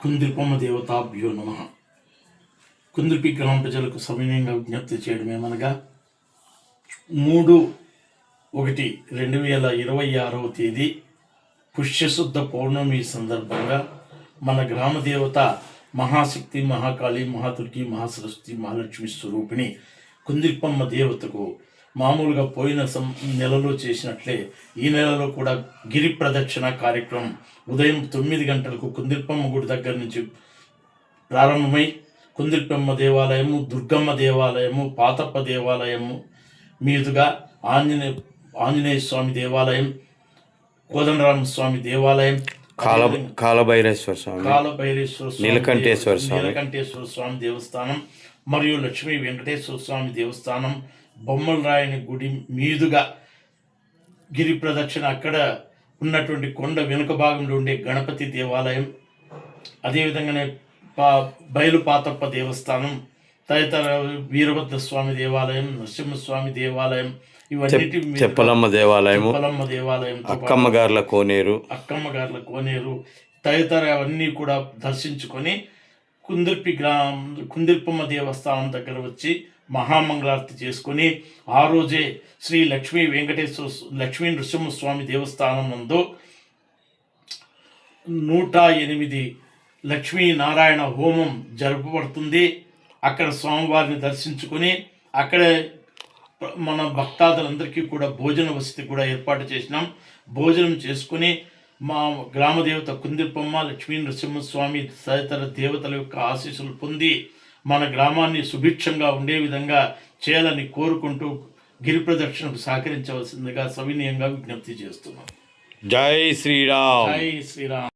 కుందిరిపమ్మ దేవతాభ్యో నమ. కుందిరిపి గ్రామ ప్రజలకు సవినయంగా విజ్ఞప్తి చేయడమేమనగా మూడు ఒకటి రెండు వేల ఇరవై ఆరవ తేదీ పుష్యశుద్ధ పౌర్ణమి సందర్భంగా మన గ్రామ దేవత మహాశక్తి మహాకాళి మహాదుర్గి మహాసరస్వతి మహాలక్ష్మి స్వరూపిణి కుందిరిపమ్మ దేవతకు మామూలుగా పోయిన సం నెలలో చేసినట్లే ఈ నెలలో కూడా గిరి ప్రదక్షిణ కార్యక్రమం ఉదయం తొమ్మిది గంటలకు కుందిరిపమ్మ గుడి దగ్గర నుంచి ప్రారంభమై కుందిరిపమ్మ దేవాలయము దుర్గమ్మ దేవాలయము పాతప్ప దేవాలయము మీదుగా ఆంజనేయ ఆంజనేయ స్వామి దేవాలయం కోదండరామ స్వామి దేవాలయం కాల కాలభైరేశ్వర స్వామి కాలభైరేశ్వర స్వామి నీలకంఠేశ్వర స్వామి. నీలకంఠేశ్వర స్వామి దేవస్థానం మరియు లక్ష్మీ వెంకటేశ్వర స్వామి దేవస్థానం బొమ్మల రాయని గుడి మీదుగా గిరి ప్రదక్షిణ అక్కడ ఉన్నటువంటి కొండ వెనుక భాగంలో ఉండే గణపతి దేవాలయం అదేవిధంగానే పా బయలు పాతప్ప దేవస్థానం తదితర వీరభద్ర స్వామి దేవాలయం నరసింహస్వామి దేవాలయం ఇవన్నిటి మీదుగా చెప్పలమ్మ దేవాలయము తిప్పలమ్మ దేవాలయం అక్కమ్మ గార్ల కోనేరు. అక్కమ్మ గార్ల కోనేరు తదితర అవన్నీ కూడా దర్శించుకొని కుందిర్పి గ్రామ కుందిర్పమ్మ దేవస్థానం దగ్గర వచ్చి మహామంగళారతి చేసుకొని ఆ రోజే శ్రీ లక్ష్మీ వెంకటేశ్వర లక్ష్మీ నృసింహస్వామి దేవస్థానం నందు నూట ఎనిమిది లక్ష్మీనారాయణ హోమం జరపబడుతుంది అక్కడ స్వామివారిని దర్శించుకొని అక్కడే మన భక్తాదులందరికీ కూడా భోజన వసతి కూడా ఏర్పాటు చేసినాం. భోజనం చేసుకుని మా గ్రామ దేవత లక్ష్మీ నృసింహస్వామి తదితర దేవతల యొక్క ఆశీస్సులు పొంది మన గ్రామాన్ని సుభిక్షంగా ఉండే విధంగా చేయాలని కోరుకుంటూ గిరి ప్రదక్షిణకు సహకరించవలసిందిగా సవినయంగా విజ్ఞప్తి చేస్తున్నాం. జై శ్రీరామ్. జై శ్రీరామ్.